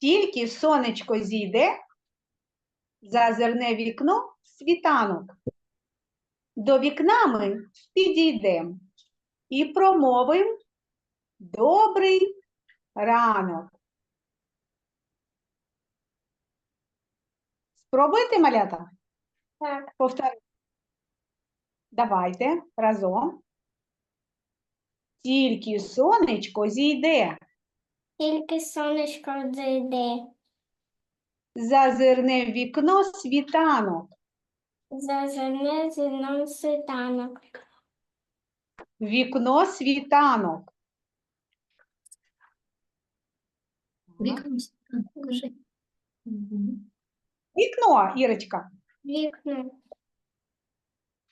Тільки сонечко зійде, зазирне вікно світанок. До вікна ми підійдем і промовим добрий ранок. Спробуйте, малята? Так. Повторюйте. Давайте разом. Тільки сонечко зійде, Тільки сонечко зайде, зазирне в вікно світанок. зазирне зерном світанок. Вікно світанок. Вікно. Вікно, Ірочка. Вікно,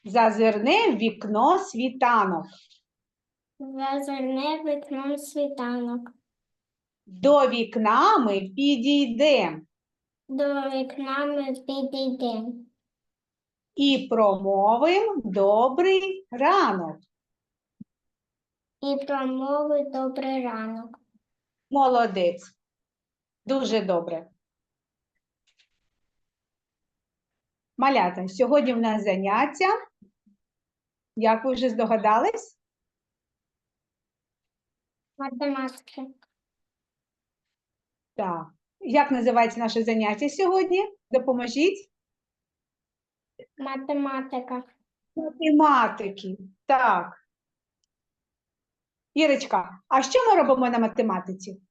Зазирне в вікно світанок. зазирне вікном світанок. До вікна ми підійдем До вікна ми підійдемо. і промовим добрий ранок. І промовить добрий ранок. Молодець. Дуже добре. Малята, сьогодні в нас заняття. Як ви вже здогадались? Математики. Так. Як називається наше заняття сьогодні? Допоможіть. Математика. Математики. Так. Ірочка, а що ми робимо на математиці?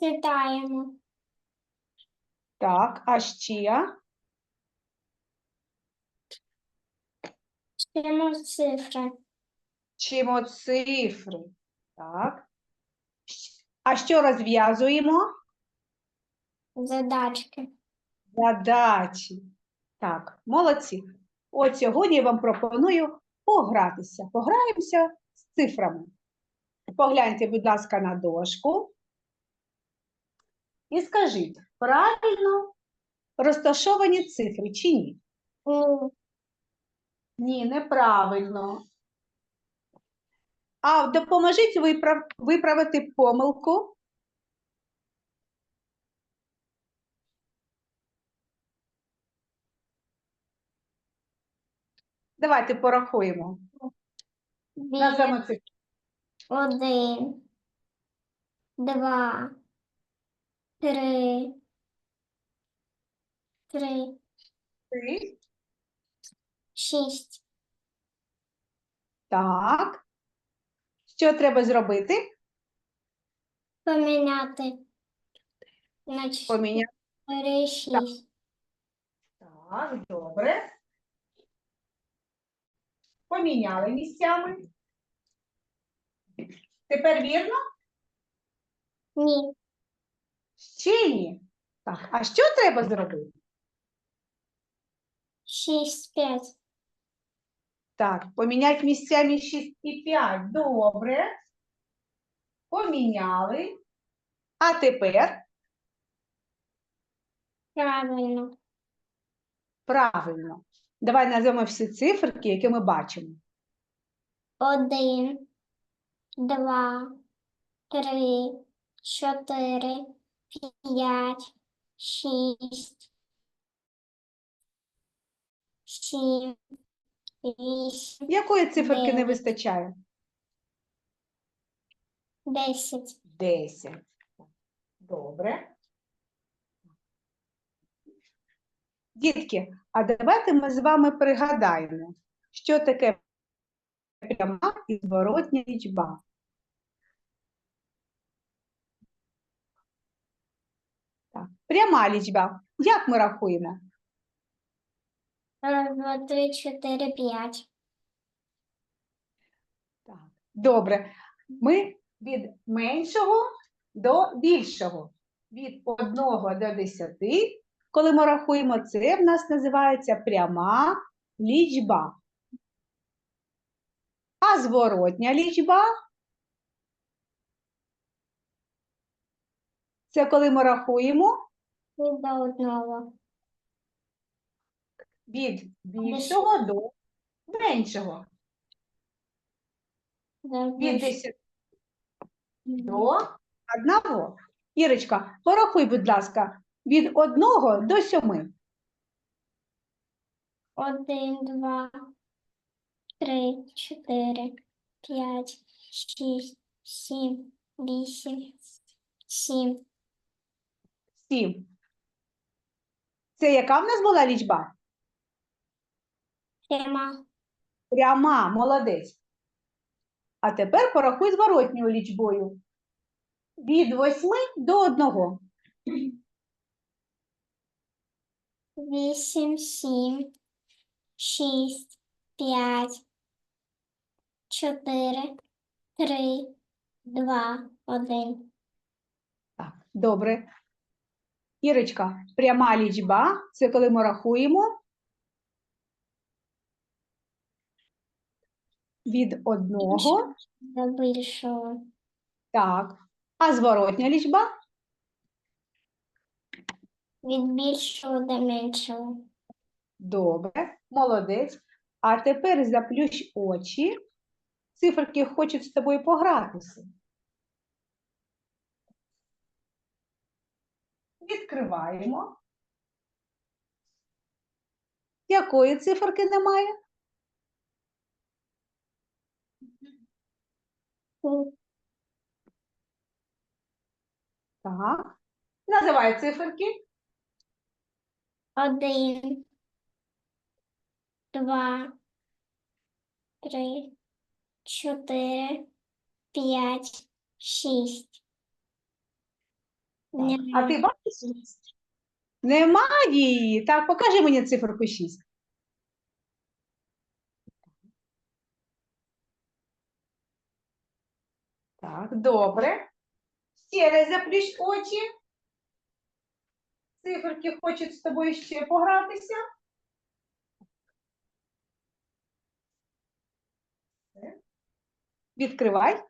Читаємо. Так, а ще? Вчимо цифри. Вчимо цифри. Так. А що розв'язуємо? Задачки. Задачі. Так, молодці. От сьогодні я вам пропоную погратися. Пограємося з цифрами. Погляньте, будь ласка, на дошку. І скажіть, правильно розташовані цифри чи? Ні. Ні, неправильно. А допоможіть виправ... виправити помилку. Давайте порахуємо. Назвемо цифри. Один, два, три, три, Три. шість, Так. Що треба зробити? поміняти на Поміняти. чотири, шість. Так, добре. Поміняли місцями. Тепер вірно? Ні, Ще ні. Так, а що треба зробити? шість, п'ять. Так, поміняти місцями 6 і 5. Добре. Поміняли. А тепер Правильно. правильно. Давай назвемо всі циферки, які ми бачимо. Один, два, три, чотири, п'ять, шість, сім, Якої циферки не вистачає? десять. 10. Добре. Дітки, а давайте ми з вами пригадаємо, що таке пряма і зворотня лічба. Так. Пряма лічба. Як ми рахуємо? Раз, два, три, чотири, п'ять. Так. Добре. Ми від меншого до більшого. Від 1 до 10. Коли ми рахуємо, це в нас називається пряма лічба. А зворотня лічба це коли ми рахуємо Від до одного. Від більшого до меншого. Від два, 10 до одного. Ірочка, порахуй, будь ласка, від одного до сьоми. Один, два, три, чотири, п'ять, шість, сім, вісім, сім. Сім. Це яка в нас була лічба? Пряма. Пряма, молодець. А тепер порахуй зворотньою лічбою. Від восьми до одного. Вісім, сім, шість, п'ять, чотири, три, два, один. Так, добре. Ірочка, пряма лічба це коли ми рахуємо від одного. До більшого. Так. А зворотня лічба Від більшого до меншого. Добре, молодець. А тепер заплющ очі. Циферки хочуть з тобою погратися. Відкриваємо. Якої циферки немає? Так. Називай циферки. Один, два, три, чотири, п'ять, шість. А ти бачиш? Немає її. Так, покажи мені циферку 6. Так, добре. Ще раз заплющ очі. Циферки хочуть з тобою ще погратися. Відкривай.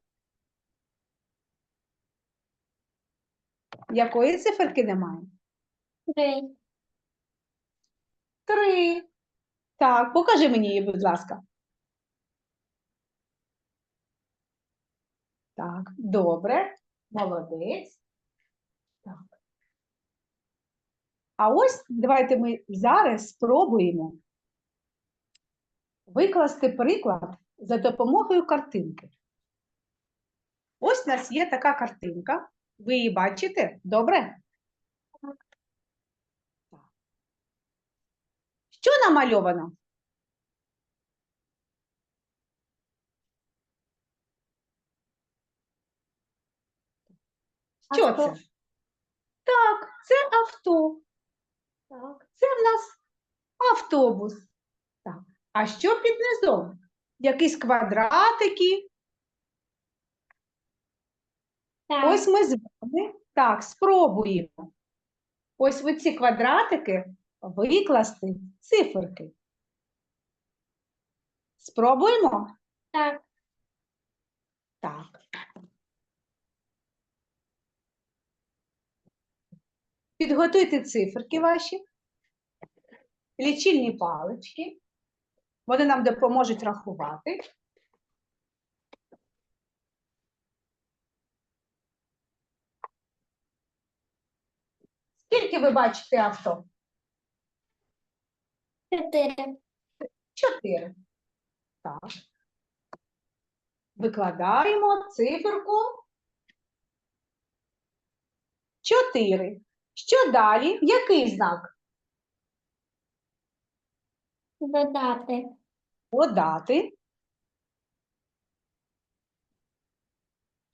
Якої циферки немає? Три, Три. Так, покажи мені її, будь ласка. Так, добре. Молодець. Так. А ось давайте ми зараз спробуємо викласти приклад за допомогою картинки. Ось у нас є така картинка. Ви її бачите? Добре? Що намальовано? Що Авто. це? Так, це авто. Так, це в нас автобус. Так. А що під низом? Якісь квадратики. так, Ось ми з вами так спробуємо. Ось в ці квадратики викласти циферки. Спробуємо? так, Так. Підготуйте циферки ваші, лічильні палички. Вони нам допоможуть рахувати. Скільки ви бачите авто? чотири, Чотири. Так. Викладаємо циферку. Чотири. Що далі? Який знак? додати, Додати.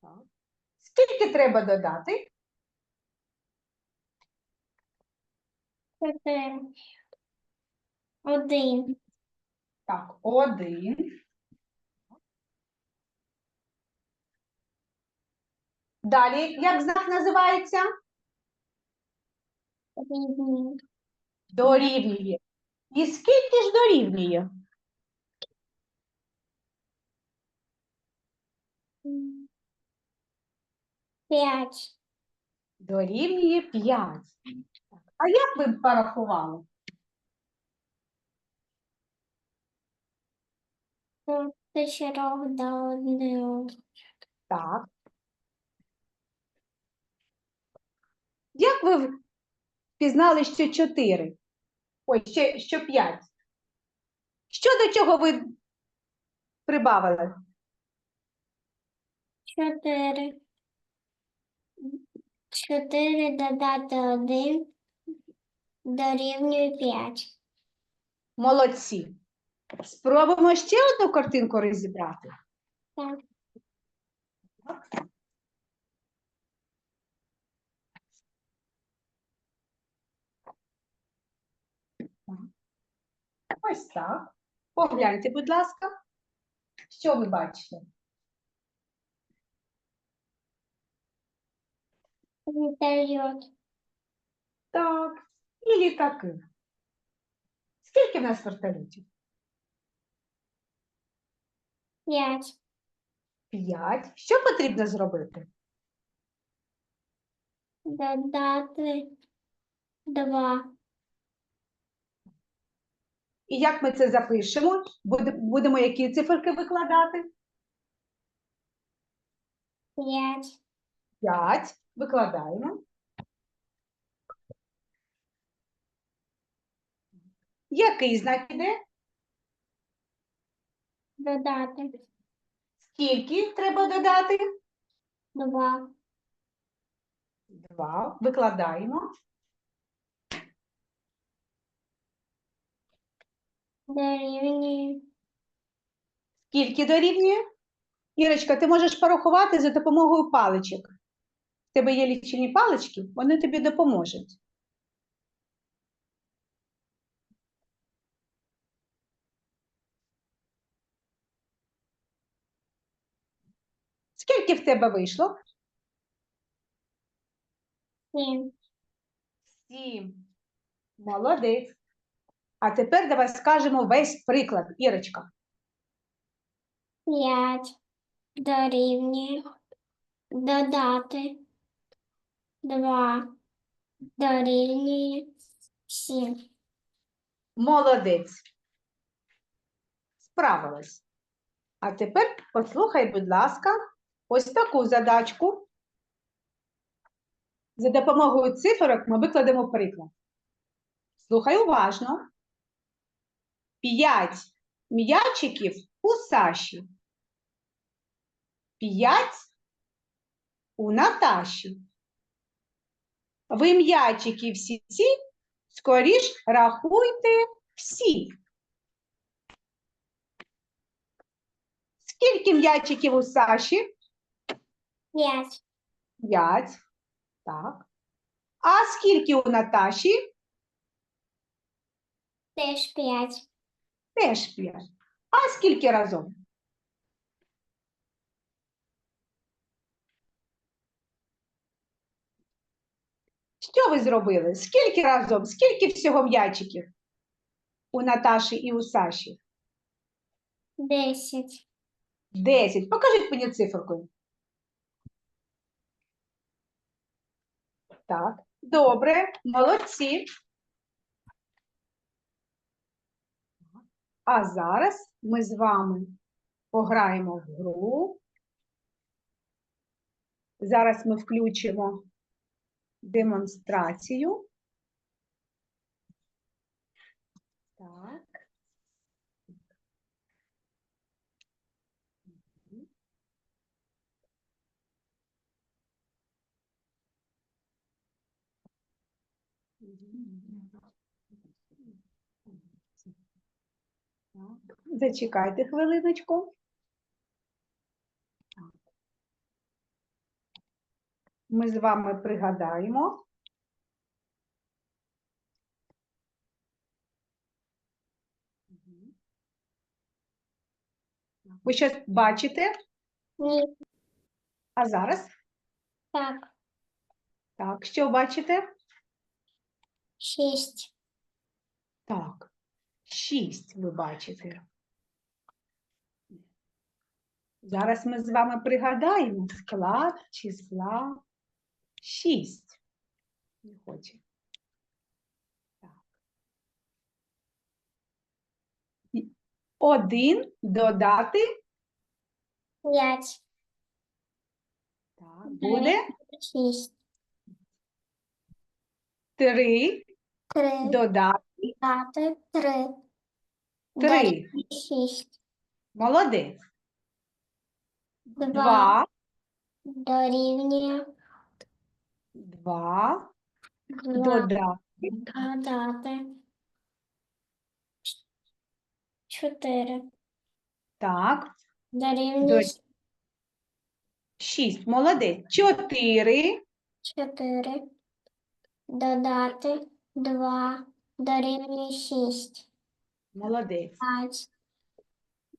Так. Скільки треба додати? чотири, один, Так, один. Далі, як знак називається? Дорівнює. І скільки ж дорівнює? п'ять, Дорівнює 5. А як ви порахували? до чотирьох до одного, Так. Як ви пізнали, що 4? Ой, ще, що 5? Що до чого ви прибавили? Чотири. Чотири додати один дорівнює п'ять. Молодці. Спробуємо ще одну картинку розібрати. Так. Ось так. Погляньте, будь ласка. Що ви бачите? Вертольот. Так, і літаки. Скільки в нас вертольотів? П'ять. П'ять. Що потрібно зробити? Додати два. І як ми це запишемо? Будемо які циферки викладати? П'ять. П'ять. Викладаємо. Який знак іде? Додати Скільки треба додати? два. Два. Викладаємо. Дорівнює Скільки дорівнює? Ірочка, ти можеш порахувати за допомогою паличок. В тебе є лічильні палички, вони тобі допоможуть. Скільки в тебе вийшло? сім. Сім. Молодець. А тепер давай скажемо весь приклад, Ірочка. П'ять. Дорівнює додати два. Дорівнює сім. Молодець. Справилась. А тепер послухай, будь ласка, ось таку задачку. За допомогою циферок ми викладемо приклад. Слухай уважно. П'ять м'ячиків у Саші. П'ять у Наташі. Ви м'ячики всі ці скоріш рахуйте всі. Скільки м'ячиків у Саші? П'ять. П'ять. Так. А скільки у Наташі? Теж п'ять. Теж п'ять. А скільки разом? Що ви зробили? Скільки разом? Скільки всього м'ячиків у Наташі і у Саші? Десять. Десять. Покажіть мені циферкою. Так, добре, молодці. А зараз ми з вами пограємо в гру. Зараз ми включимо демонстрацію. Так. Так, Зачекайте хвилиночку. Ми з вами пригадаємо. Ви щось бачите? Ні. А зараз? Так. Так, що бачите? Шість. Так, шість ви бачите. Зараз ми з вами пригадаємо склад числа шість. Не хоче. Так. Один додати П'ять. так, буде Шість. Три. Три. Додати. Дати. Три. Три. Шість. Молодець. Два. Дорівнює Два. два. Додати. Додати. Чотири. Так. Дорівнює Дорі- Шість. Молодець. Чотири. чотири. Додати два. Дорівнює шість. Молодець. П'ять.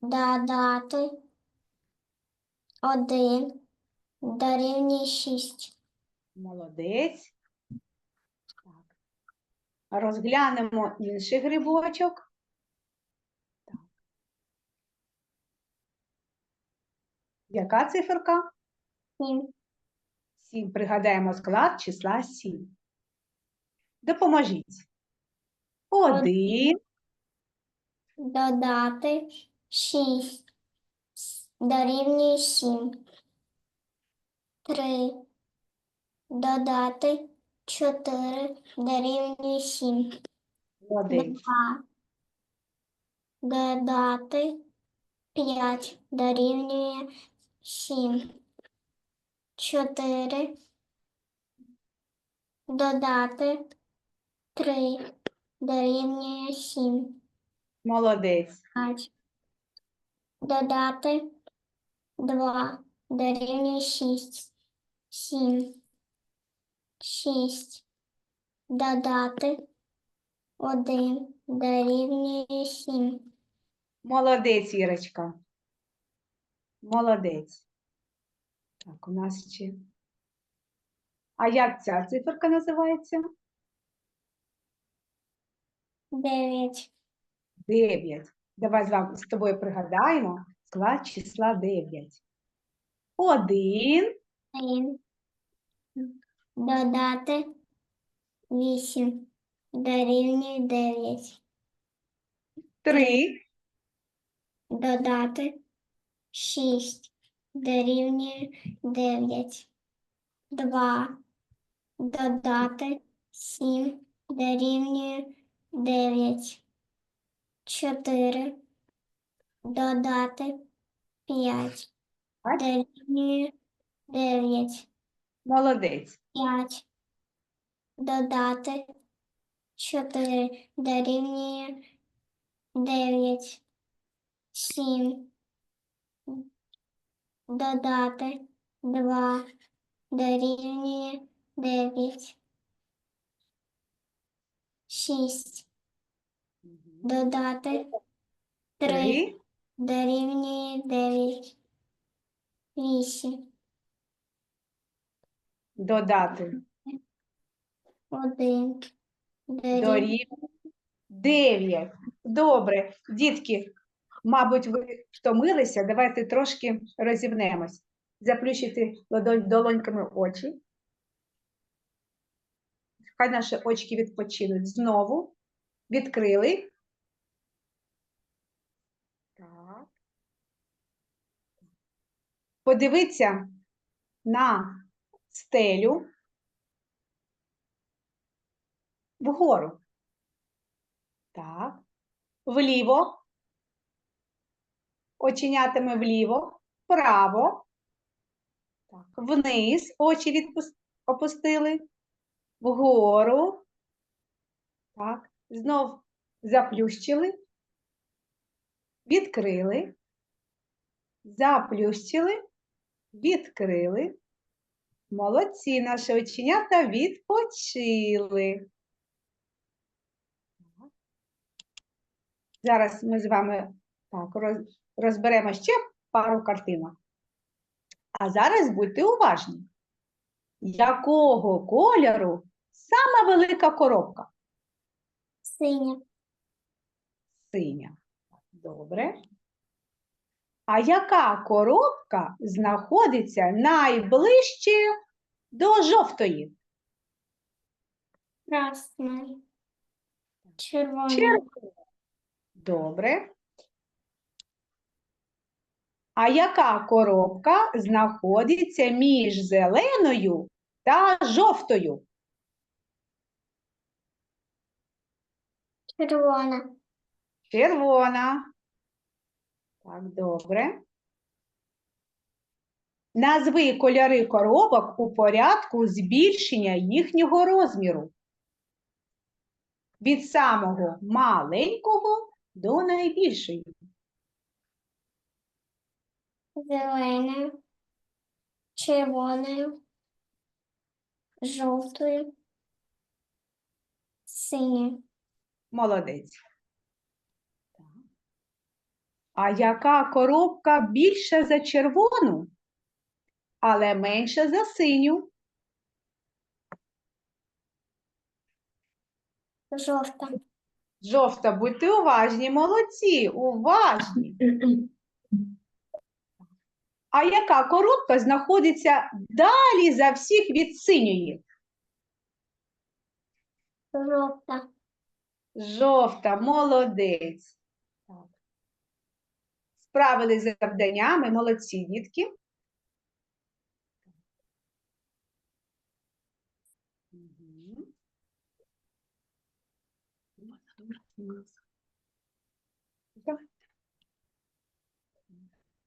Додати один. Дорівнює шість. Молодець. Так. Розглянемо інший грибочок. Так. Яка циферка? Сім. 7. Пригадаємо склад числа 7. Допоможіть. 1, Додати шість. Дорівнює сім. Три. Додати чотири. Дорівнює сім. 1, Два. Додати п'ять. Дорівнює сім. Чотири. Додати три. Дорівнює сім. молодець. П'ять. Додати два. Дорівнює шість. Сім. Шість. Додати один. Дорівнює сім. Молодець, Ірочка. Молодець. Так, у нас ще. А як ця циферка називається? Дев'ять. 9. Давай з вами з тобою пригадаємо склад числа 9. 1, Один. Додати вісім. Дорівнює дев'ять. 3, Додати шість. Дорівнює дев'ять. Два. Додати сім. Дорівнює дев'ять. Чотири. Додати п'ять. Так. Дорівнює дев'ять. молодець. П'ять. Додати чотири. Дорівнює дев'ять. Сім. Додати два. Дорівнює дев'ять. Шість. Мгм. Додати три. 3, Дорівнює дев'ять. Вісім. додати Один. Дорівнює дорівнює 9. Добре, дітки, мабуть, ви втомилися. Давайте трошки розімнемось. Заплющити ладонь- долоньками очі. Хай наші очки відпочинуть. Знову відкрили. Так. Подивіться на стелю вгору. Так. Вліво. Оченятами вліво, вправо. Так. Вниз очі опустили. Вгору. Так. Знов заплющили. Відкрили. Заплющили. Відкрили. Молодці, наші оченята відпочили. Зараз ми з вами так, роз- розберемо ще пару картинок. А зараз будьте уважні. Якого кольору сама велика коробка? синя. Синя. Добре. А яка коробка знаходиться найближче до жовтої? Красна. Червона. Червона. Добре. А яка коробка знаходиться між зеленою та жовтою? Червона. Червона. Так, добре. Назви кольори коробок у порядку збільшення їхнього розміру. Від самого маленького до найбільшої. Зеленою. Червоною. Жовтою. Синьою. Молодець. А яка коробка більша за червону, але менша за синю? Жовта. Жовта, будьте уважні, молодці, уважні. А яка коробка знаходиться далі за всіх від синьої? Жовта. Жовта, молодець. З завданнями, молодці, дітки.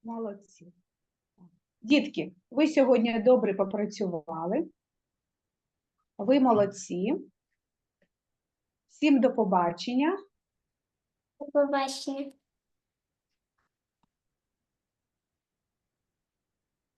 Молодці. Дітки, ви сьогодні добре попрацювали. Ви молодці. Всім до побачення. До побачення.